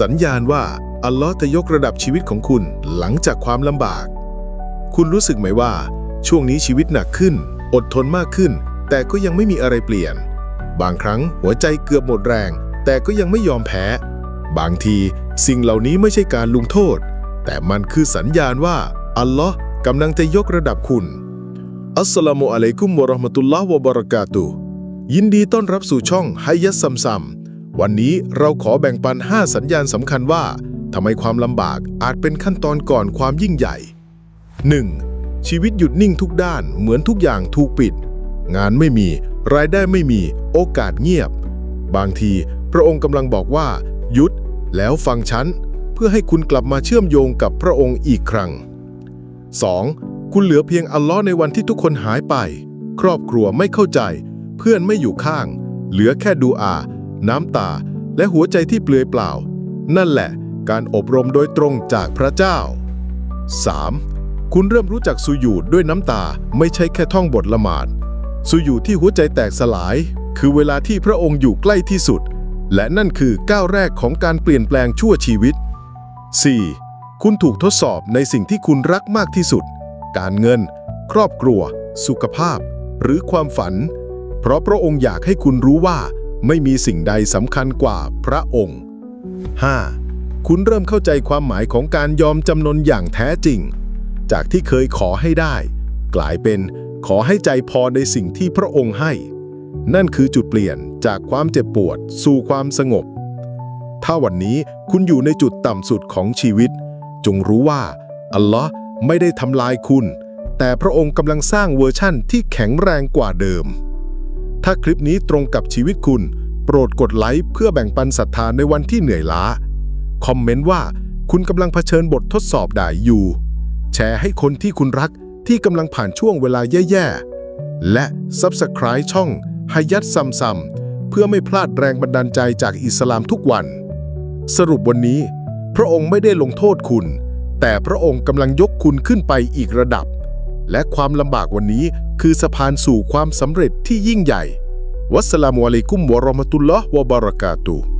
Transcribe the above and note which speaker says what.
Speaker 1: สัญญาณว่าอัลลอฮ์จะยกระดับชีวิตของคุณหลังจากความลำบาก คุณรู้สึกไหมว่า ช่วงนี้ชีวิตหนักขึ้น อดทนมากขึ้น แต่ก็ยังไม่มีอะไรเปลี่ยน บางครั้งหัวใจเกือบหมดแรง แต่ก็ยังไม่ยอมแพ้ บางทีสิ่งเหล่านี้ไม่ใช่การลงโทษ แต่มันคือสัญญาณว่าอัลลอฮ์กำลังจะยกระดับคุณ อัสสลามุอะลัยกุมวะราะห์มะตุลลอฮ์วะบะเราะกาตุยินดีต้อนรับสู่ช่องไฮยัสซัมซัม วันนี้เราขอแบ่งปัน 5 สัญญาณสำคัญว่าทำไมความลำบากอาจเป็นขั้นตอนก่อนความยิ่งใหญ่ 1. ชีวิตหยุดนิ่งทุกด้านเหมือนทุกอย่างถูกปิด งานไม่มี รายได้ไม่มี โอกาสเงียบ บางทีพระองค์กำลังบอกว่า หยุด แล้วฟังฉัน เพื่อให้คุณกลับมาเชื่อมโยงกับพระองค์อีกครั้ง 2. คุณเหลือเพียงอัลลอฮ์ในวันที่ทุกคนหายไป ครอบครัวไม่เข้าใจ เพื่อนไม่อยู่ข้าง เหลือแค่ดูอา น้ำตา และหัวใจที่เปลือยเปล่า นั่นแหละ การอบรมโดยตรงจากพระเจ้า 3. คุณเริ่มรู้จักสุญูดด้วยน้ำตาไม่ใช่แค่ท่องบทละหมาดสุญูดที่หัวใจแตกสลาย คือเวลาที่พระองค์อยู่ใกล้ที่สุด และนั่นคือก้าวแรกของการเปลี่ยนแปลงชั่วชีวิต 4. คุณถูกทดสอบในสิ่งที่คุณรักมากที่สุด การเงิน ครอบครัว สุขภาพ หรือความฝัน เพราะพระองค์อยากให้คุณรู้ว่า ไม่มีสิ่งใดสำคัญกว่าพระองค์ 5. คุณเริ่มเข้าใจความหมายของการยอมจำนนอย่างแท้จริง จากที่เคยขอให้ได้ กลายเป็นขอให้ใจพอในสิ่งที่พระองค์ให้ นั่นคือจุดเปลี่ยนจากความเจ็บปวด สู่ความสงบ ถ้าวันนี้คุณอยู่ในจุดต่ำสุดของชีวิต จงรู้ว่า อัลลอฮ์ไม่ได้ทำลายคุณ แต่พระองค์กำลังสร้างเวอร์ชั่นที่แข็งแรงกว่าเดิม ถ้าคลิปนี้ตรงกับชีวิตคุณ โปรดกดไลค์เพื่อแบ่งปันศรัทธาในวันที่เหนื่อยล้า คอมเมนต์ว่าคุณกำลังเผชิญบททดสอบใดอยู่ แชร์ให้คนที่คุณรักที่กำลังผ่านช่วงเวลาแย่ๆ และ Subscribe ช่องฮายัดซัมซัมเพื่อไม่พลาดแรงบันดาลใจจากอิสลามทุกวัน สรุปวันนี้ พระองค์ไม่ได้ลงโทษคุณ แต่พระองค์กำลังยกคุณขึ้นไปอีกระดับ และความลำบากวันนี้คือสะพานสู่ความสำเร็จที่ยิ่งใหญ่ วัสสลามุอะลัยกุมวะรอมะตุลลอฮ์วะบารากาตุ